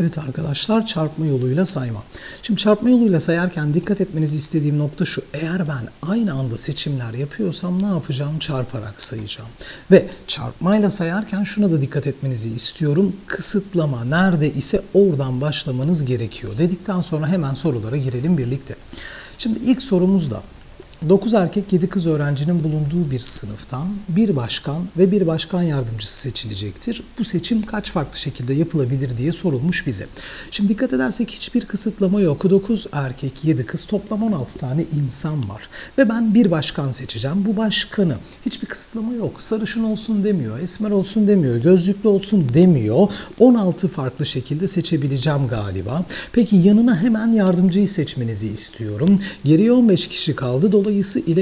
Evet arkadaşlar çarpma yoluyla sayma. Şimdi çarpma yoluyla sayarken dikkat etmenizi istediğim nokta şu. Eğer ben aynı anda seçimler yapıyorsam ne yapacağım? Çarparak sayacağım. Ve çarpmayla sayarken şuna da dikkat etmenizi istiyorum. Kısıtlama nerede ise oradan başlamanız gerekiyor. Dedikten sonra hemen sorulara girelim birlikte. Şimdi ilk sorumuzda 9 erkek 7 kız öğrencinin bulunduğu bir sınıftan bir başkan ve bir başkan yardımcısı seçilecektir. Bu seçim kaç farklı şekilde yapılabilir diye sorulmuş bize. Şimdi dikkat edersek hiçbir kısıtlama yok. 9 erkek 7 kız toplam 16 tane insan var. Ve ben bir başkan seçeceğim. Bu başkanı hiçbir kısıtlama yok. Sarışın olsun demiyor, esmer olsun demiyor, gözlüklü olsun demiyor. 16 farklı şekilde seçebileceğim galiba. Peki yanına hemen yardımcıyı seçmenizi istiyorum. Geriye 15 kişi kaldı. Dolayısıyla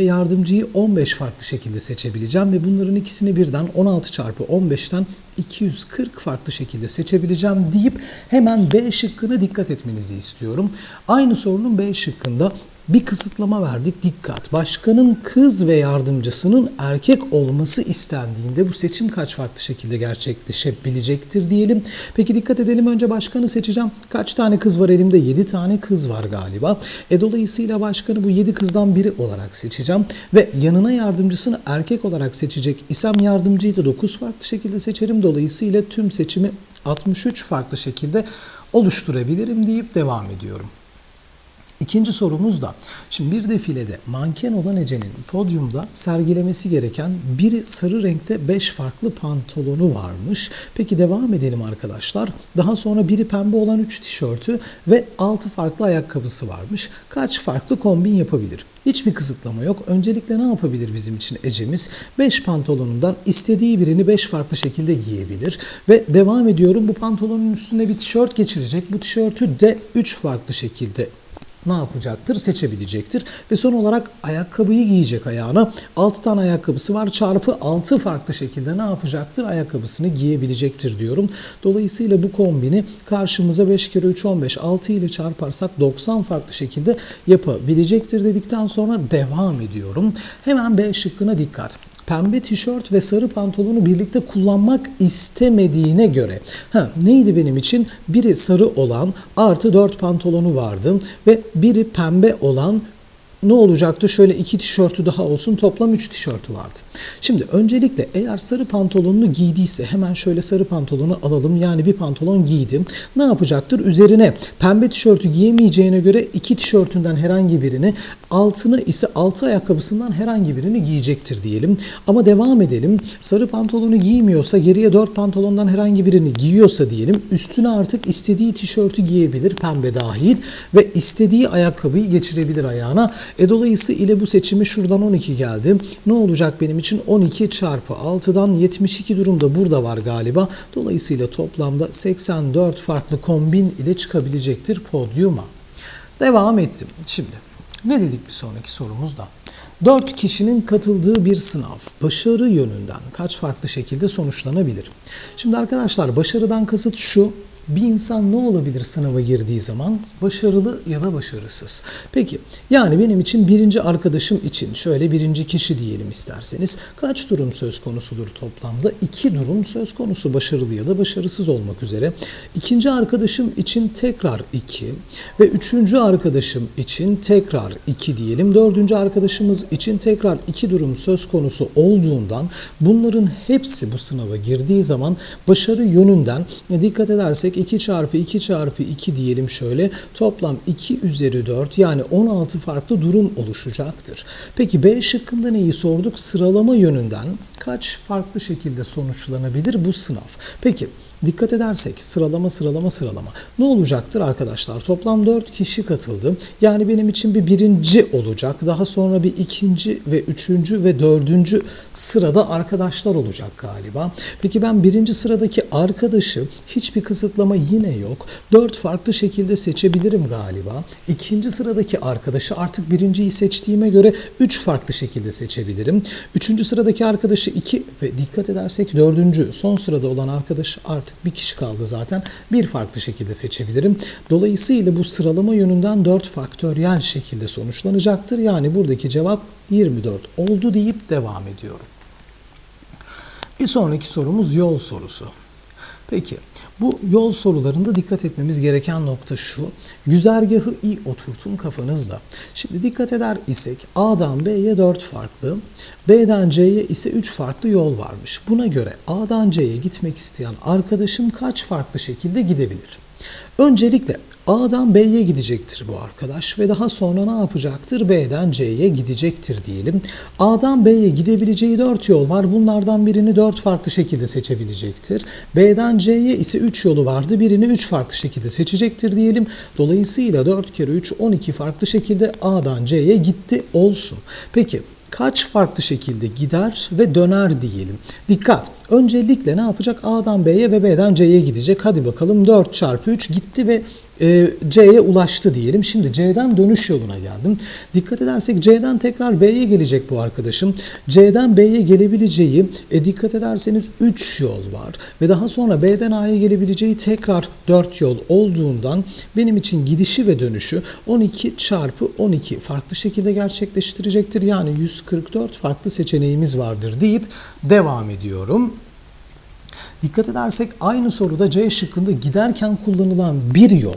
yardımcıyı 15 farklı şekilde seçebileceğim ve bunların ikisini birden 16 çarpı 15'ten 240 farklı şekilde seçebileceğim deyip hemen B şıkkına dikkat etmenizi istiyorum. Aynı sorunun B şıkkında bir kısıtlama verdik. Dikkat. Başkanın kız ve yardımcısının erkek olması istendiğinde bu seçim kaç farklı şekilde gerçekleşebilecektir diyelim. Peki dikkat edelim önce başkanı seçeceğim. Kaç tane kız var elimde? 7 tane kız var galiba. E dolayısıyla başkanı bu 7 kızdan biri olarak seçeceğim ve yanına yardımcısını erkek olarak seçecek isem yardımcıyı da 9 farklı şekilde seçerim. Dolayısıyla tüm seçimi 63 farklı şekilde oluşturabilirim deyip devam ediyorum. İkinci sorumuz da, şimdi bir defilede manken olan Ece'nin podyumda sergilemesi gereken biri sarı renkte 5 farklı pantolonu varmış. Peki devam edelim arkadaşlar. Daha sonra biri pembe olan 3 tişörtü ve 6 farklı ayakkabısı varmış. Kaç farklı kombin yapabilir? Hiçbir kısıtlama yok. Öncelikle ne yapabilir bizim için Ece'miz? 5 pantolonundan istediği birini 5 farklı şekilde giyebilir. Ve devam ediyorum bu pantolonun üstüne bir tişört geçirecek. Bu tişörtü de 3 farklı şekilde ne yapacaktır? Seçebilecektir. Ve son olarak ayakkabıyı giyecek ayağına. 6 tane ayakkabısı var. Çarpı 6 farklı şekilde ne yapacaktır? Ayakkabısını giyebilecektir diyorum. Dolayısıyla bu kombini karşımıza 5 kere 3 15 6 ile çarparsak 90 farklı şekilde yapabilecektir dedikten sonra devam ediyorum. Hemen B şıkkına dikkat pembe tişört ve sarı pantolonu birlikte kullanmak istemediğine göre ha, neydi benim için? Biri sarı olan artı 4 pantolonu vardı ve biri pembe olan ne olacaktı? Şöyle iki tişörtü daha olsun toplam 3 tişörtü vardı. Şimdi öncelikle eğer sarı pantolonunu giydiyse hemen şöyle sarı pantolonu alalım. Yani bir pantolon giydim. Ne yapacaktır? Üzerine pembe tişörtü giyemeyeceğine göre iki tişörtünden herhangi birini altına ise altı ayakkabısından herhangi birini giyecektir diyelim. Ama devam edelim. Sarı pantolonu giymiyorsa geriye 4 pantolondan herhangi birini giyiyorsa diyelim. Üstüne artık istediği tişörtü giyebilir pembe dahil ve istediği ayakkabıyı geçirebilir ayağına. E dolayısıyla bu seçimi şuradan 12 geldi. Ne olacak benim için? 12 çarpı 6'dan 72 durumda burada var galiba. Dolayısıyla toplamda 84 farklı kombin ile çıkabilecektir podyuma. Devam ettim. Şimdi ne dedik bir sonraki sorumuzda? 4 kişinin katıldığı bir sınav başarı yönünden kaç farklı şekilde sonuçlanabilir? Şimdi arkadaşlar başarıdan kasıt şu bir insan ne olabilir sınava girdiği zaman? Başarılı ya da başarısız. Peki yani benim için birinci arkadaşım için şöyle birinci kişi diyelim isterseniz kaç durum söz konusudur toplamda? İki durum söz konusu başarılı ya da başarısız olmak üzere. İkinci arkadaşım için tekrar iki ve üçüncü arkadaşım için tekrar iki diyelim. Dördüncü arkadaşımız için tekrar iki durum söz konusu olduğundan bunların hepsi bu sınava girdiği zaman başarı yönünden dikkat edersek 2 çarpı 2 çarpı 2 diyelim şöyle toplam 2 üzeri 4 yani 16 farklı durum oluşacaktır. Peki B şıkkında neyi sorduk? Sıralama yönünden kaç farklı şekilde sonuçlanabilir bu sınav? Peki dikkat edersek sıralama sıralama sıralama ne olacaktır arkadaşlar? Toplam 4 kişi katıldı. Yani benim için bir birinci olacak. Daha sonra bir ikinci ve üçüncü ve dördüncü sırada arkadaşlar olacak galiba. Peki ben birinci sıradaki arkadaşı hiçbir kısıtlama yine yok. 4 farklı şekilde seçebilirim galiba. İkinci sıradaki arkadaşı artık birinciyi seçtiğime göre 3 farklı şekilde seçebilirim. Üçüncü sıradaki arkadaşı 2 ve dikkat edersek dördüncü son sırada olan arkadaş artık bir kişi kaldı zaten. Bir farklı şekilde seçebilirim. Dolayısıyla bu sıralama yönünden 4 faktöriyel şekilde sonuçlanacaktır. Yani buradaki cevap 24 oldu deyip devam ediyorum. Bir sonraki sorumuz yol sorusu. Peki bu yol sorularında dikkat etmemiz gereken nokta şu. Güzergahı iyi oturtun kafanızda. Şimdi dikkat eder isek A'dan B'ye 4 farklı, B'den C'ye ise 3 farklı yol varmış. Buna göre A'dan C'ye gitmek isteyen arkadaşım kaç farklı şekilde gidebilir? Öncelikle A'dan B'ye gidecektir bu arkadaş ve daha sonra ne yapacaktır? B'den C'ye gidecektir diyelim. A'dan B'ye gidebileceği 4 yol var. Bunlardan birini 4 farklı şekilde seçebilecektir. B'den C'ye ise 3 yolu vardı. Birini 3 farklı şekilde seçecektir diyelim. Dolayısıyla 4 kere 3 12 farklı şekilde A'dan C'ye gitti olsun. Peki kaç farklı şekilde gider ve döner diyelim. Dikkat! Öncelikle ne yapacak? A'dan B'ye ve B'den C'ye gidecek. Hadi bakalım 4 çarpı 3 gitti ve e, C'ye ulaştı diyelim. Şimdi C'den dönüş yoluna geldim. Dikkat edersek C'den tekrar B'ye gelecek bu arkadaşım. C'den B'ye gelebileceği e, dikkat ederseniz 3 yol var. Ve daha sonra B'den A'ya gelebileceği tekrar 4 yol olduğundan benim için gidişi ve dönüşü 12 çarpı 12 farklı şekilde gerçekleştirecektir. Yani 144 farklı seçeneğimiz vardır deyip devam ediyorum. Dikkat edersek aynı soruda C şıkkında giderken kullanılan bir yol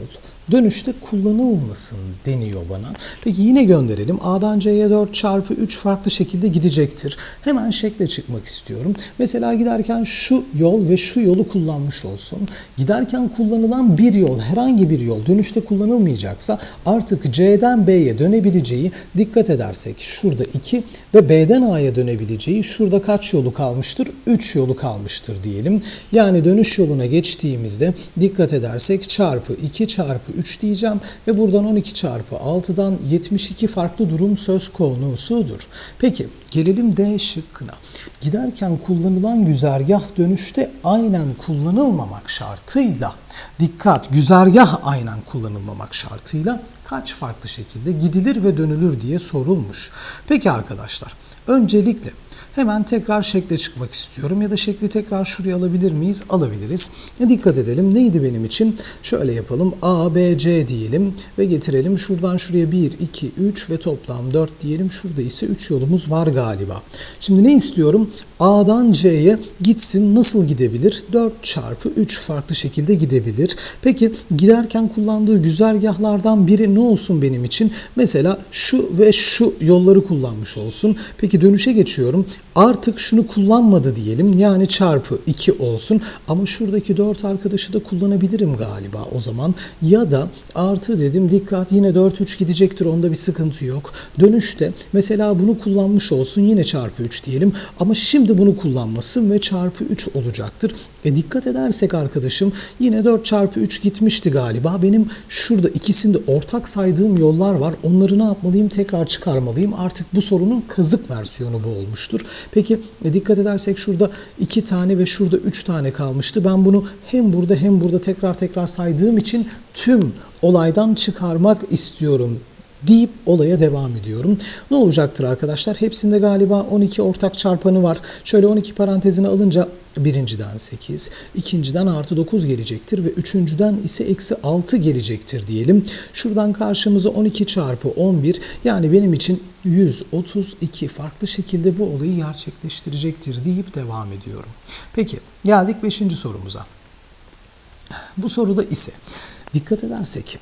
dönüşte kullanılmasın deniyor bana. Peki yine gönderelim. A'dan C'ye 4 çarpı 3 farklı şekilde gidecektir. Hemen şekle çıkmak istiyorum. Mesela giderken şu yol ve şu yolu kullanmış olsun. Giderken kullanılan bir yol, herhangi bir yol dönüşte kullanılmayacaksa artık C'den B'ye dönebileceği dikkat edersek şurada 2 ve B'den A'ya dönebileceği şurada kaç yolu kalmıştır? 3 yolu kalmıştır diyelim. Yani dönüş yoluna geçtiğimizde dikkat edersek çarpı 2 çarpı 3 diyeceğim ve buradan 12 çarpı 6'dan 72 farklı durum söz konusudur. Peki gelelim D şıkkına. Giderken kullanılan güzergah dönüşte aynen kullanılmamak şartıyla dikkat güzergah aynen kullanılmamak şartıyla kaç farklı şekilde gidilir ve dönülür diye sorulmuş. Peki arkadaşlar öncelikle Hemen tekrar şekle çıkmak istiyorum ya da şekli tekrar şuraya alabilir miyiz? Alabiliriz. E dikkat edelim. Neydi benim için? Şöyle yapalım. A, B, C diyelim ve getirelim. Şuradan şuraya 1, 2, 3 ve toplam 4 diyelim. Şurada ise 3 yolumuz var galiba. Şimdi ne istiyorum? A'dan C'ye gitsin. Nasıl gidebilir? 4 çarpı 3 farklı şekilde gidebilir. Peki giderken kullandığı güzergahlardan biri ne olsun benim için? Mesela şu ve şu yolları kullanmış olsun. Peki dönüşe geçiyorum. Artık şunu kullanmadı diyelim. Yani çarpı 2 olsun. Ama şuradaki 4 arkadaşı da kullanabilirim galiba o zaman. Ya da artı dedim dikkat yine 4 3 gidecektir. Onda bir sıkıntı yok. Dönüşte mesela bunu kullanmış olsun. Yine çarpı 3 diyelim. Ama şimdi bunu kullanmasın ve çarpı 3 olacaktır. E dikkat edersek arkadaşım yine 4 çarpı 3 gitmişti galiba. Benim şurada ikisinde ortak saydığım yollar var. Onları ne yapmalıyım? Tekrar çıkarmalıyım. Artık bu sorunun kazık versiyonu bu olmuştur. Peki e, dikkat edersek şurada 2 tane ve şurada 3 tane kalmıştı. Ben bunu hem burada hem burada tekrar tekrar saydığım için tüm olaydan çıkarmak istiyorum deyip olaya devam ediyorum. Ne olacaktır arkadaşlar? Hepsinde galiba 12 ortak çarpanı var. Şöyle 12 parantezine alınca birinciden 8, ikinciden artı 9 gelecektir ve üçüncüden ise eksi 6 gelecektir diyelim. Şuradan karşımıza 12 çarpı 11 yani benim için 132 farklı şekilde bu olayı gerçekleştirecektir deyip devam ediyorum. Peki geldik 5. sorumuza. Bu soruda ise dikkat edersek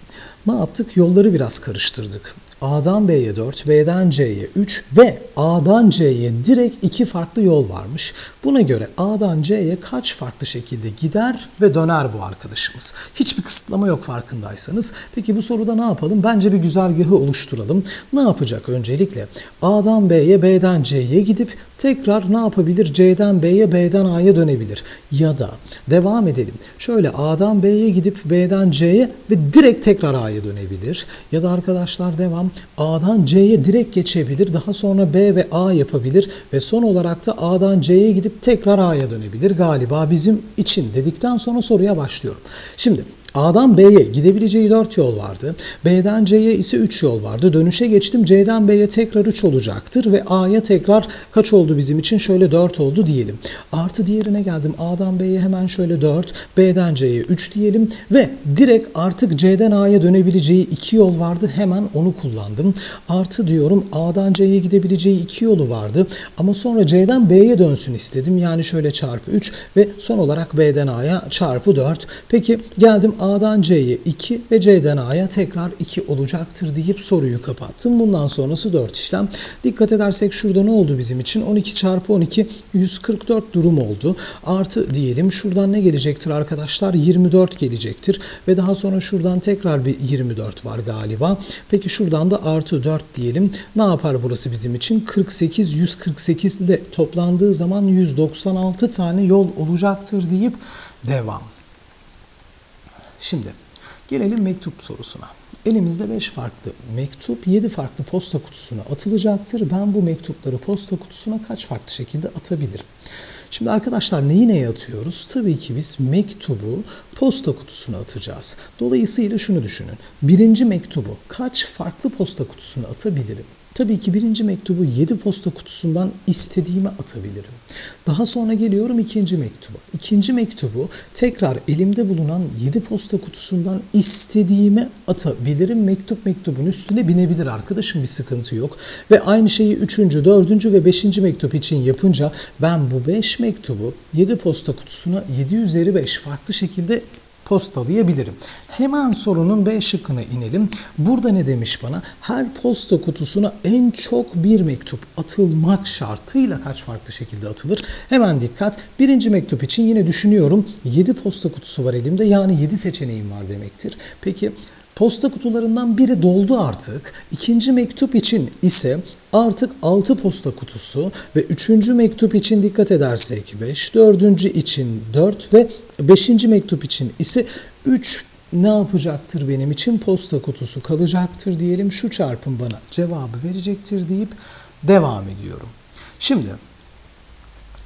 ne yaptık? Yolları biraz karıştırdık. A'dan B'ye 4, B'den C'ye 3 ve A'dan C'ye direkt iki farklı yol varmış. Buna göre A'dan C'ye kaç farklı şekilde gider ve döner bu arkadaşımız? Hiçbir kısıtlama yok farkındaysanız. Peki bu soruda ne yapalım? Bence bir güzergahı oluşturalım. Ne yapacak öncelikle? A'dan B'ye, B'den C'ye gidip tekrar ne yapabilir? C'den B'ye, B'den A'ya dönebilir. Ya da devam edelim. Şöyle A'dan B'ye gidip B'den C'ye ve direkt tekrar A'ya dönebilir. Ya da arkadaşlar devam A'dan C'ye direkt geçebilir. Daha sonra B ve A yapabilir ve son olarak da A'dan C'ye gidip tekrar A'ya dönebilir. Galiba bizim için dedikten sonra soruya başlıyorum. Şimdi A'dan B'ye gidebileceği 4 yol vardı. B'den C'ye ise 3 yol vardı. Dönüşe geçtim. C'den B'ye tekrar 3 olacaktır ve A'ya tekrar kaç oldu bizim için? Şöyle 4 oldu diyelim. Artı diğerine geldim. A'dan B'ye hemen şöyle 4, B'den C'ye 3 diyelim ve direkt artık C'den A'ya dönebileceği 2 yol vardı. Hemen onu kullandım. Artı diyorum A'dan C'ye gidebileceği 2 yolu vardı. Ama sonra C'den B'ye dönsün istedim. Yani şöyle çarpı 3 ve son olarak B'den A'ya çarpı 4. Peki geldim A'dan C'ye 2 ve C'den A'ya tekrar 2 olacaktır deyip soruyu kapattım. Bundan sonrası 4 işlem. Dikkat edersek şurada ne oldu bizim için? 12 çarpı 12 144 durum oldu. Artı diyelim şuradan ne gelecektir arkadaşlar? 24 gelecektir. Ve daha sonra şuradan tekrar bir 24 var galiba. Peki şuradan da artı 4 diyelim. Ne yapar burası bizim için? 48, 148 ile toplandığı zaman 196 tane yol olacaktır deyip devam. Şimdi gelelim mektup sorusuna. Elimizde 5 farklı mektup 7 farklı posta kutusuna atılacaktır. Ben bu mektupları posta kutusuna kaç farklı şekilde atabilirim? Şimdi arkadaşlar neyi neye atıyoruz? Tabii ki biz mektubu posta kutusuna atacağız. Dolayısıyla şunu düşünün. Birinci mektubu kaç farklı posta kutusuna atabilirim? Tabii ki birinci mektubu 7 posta kutusundan istediğime atabilirim. Daha sonra geliyorum ikinci mektuba. İkinci mektubu tekrar elimde bulunan 7 posta kutusundan istediğime atabilirim. Mektup mektubun üstüne binebilir arkadaşım bir sıkıntı yok. Ve aynı şeyi 3. 4. ve 5. mektup için yapınca ben bu 5 mektubu 7 posta kutusuna 7 üzeri 5 farklı şekilde postalayabilirim. Hemen sorunun B şıkkına inelim. Burada ne demiş bana? Her posta kutusuna en çok bir mektup atılmak şartıyla kaç farklı şekilde atılır? Hemen dikkat. Birinci mektup için yine düşünüyorum. 7 posta kutusu var elimde. Yani 7 seçeneğim var demektir. Peki Posta kutularından biri doldu artık. İkinci mektup için ise artık 6 posta kutusu ve üçüncü mektup için dikkat edersek 5, dördüncü için 4 ve beşinci mektup için ise 3 ne yapacaktır benim için? Posta kutusu kalacaktır diyelim. Şu çarpım bana cevabı verecektir deyip devam ediyorum. Şimdi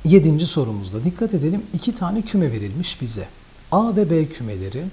yedinci sorumuzda dikkat edelim. iki tane küme verilmiş bize. A ve B kümeleri.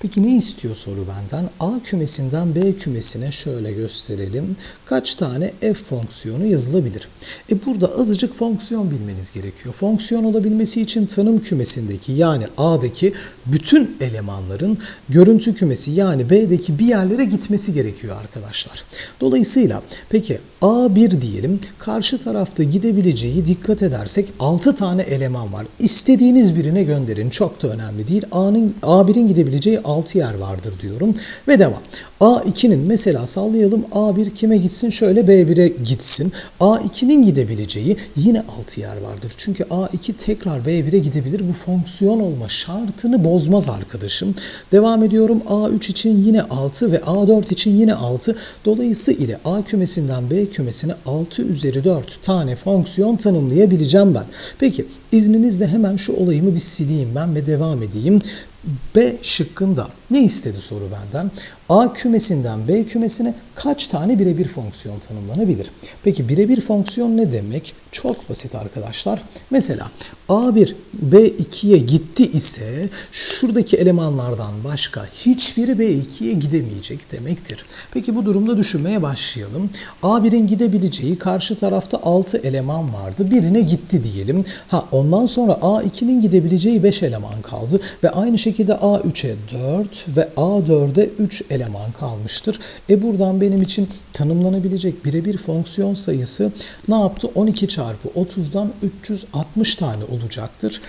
Peki ne istiyor soru benden? A kümesinden B kümesine şöyle gösterelim. Kaç tane f fonksiyonu yazılabilir? E burada azıcık fonksiyon bilmeniz gerekiyor. Fonksiyon olabilmesi için tanım kümesindeki yani A'daki bütün elemanların görüntü kümesi yani B'deki bir yerlere gitmesi gerekiyor arkadaşlar. Dolayısıyla peki A1 diyelim. Karşı tarafta gidebileceği dikkat edersek 6 tane eleman var. İstediğiniz birine gönderin. Çok da önemli değil. A'nın A1'in gidebileceği 6 yer vardır diyorum. Ve devam. A2'nin mesela sallayalım A1 kime gitsin? Şöyle B1'e gitsin. A2'nin gidebileceği yine 6 yer vardır. Çünkü A2 tekrar B1'e gidebilir. Bu fonksiyon olma şartını bozmaz arkadaşım. Devam ediyorum. A3 için yine 6 ve A4 için yine 6. Dolayısıyla A kümesinden B kümesine 6 üzeri 4 tane fonksiyon tanımlayabileceğim ben. Peki izninizle hemen şu olayımı bir sileyim ben ve devam edeyim. B şıkkında ne istedi soru benden? A kümesinden B kümesine kaç tane birebir fonksiyon tanımlanabilir? Peki birebir fonksiyon ne demek? Çok basit arkadaşlar. Mesela A1 B2'ye gitti ise şuradaki elemanlardan başka hiçbiri B2'ye gidemeyecek demektir. Peki bu durumda düşünmeye başlayalım. A1'in gidebileceği karşı tarafta 6 eleman vardı. Birine gitti diyelim. Ha ondan sonra A2'nin gidebileceği 5 eleman kaldı ve aynı şekilde A3'e 4 ve A4'e 3 eleman kalmıştır. E buradan benim için tanımlanabilecek birebir fonksiyon sayısı ne yaptı? 12 çarpı 30'dan 360 tane olacaktır.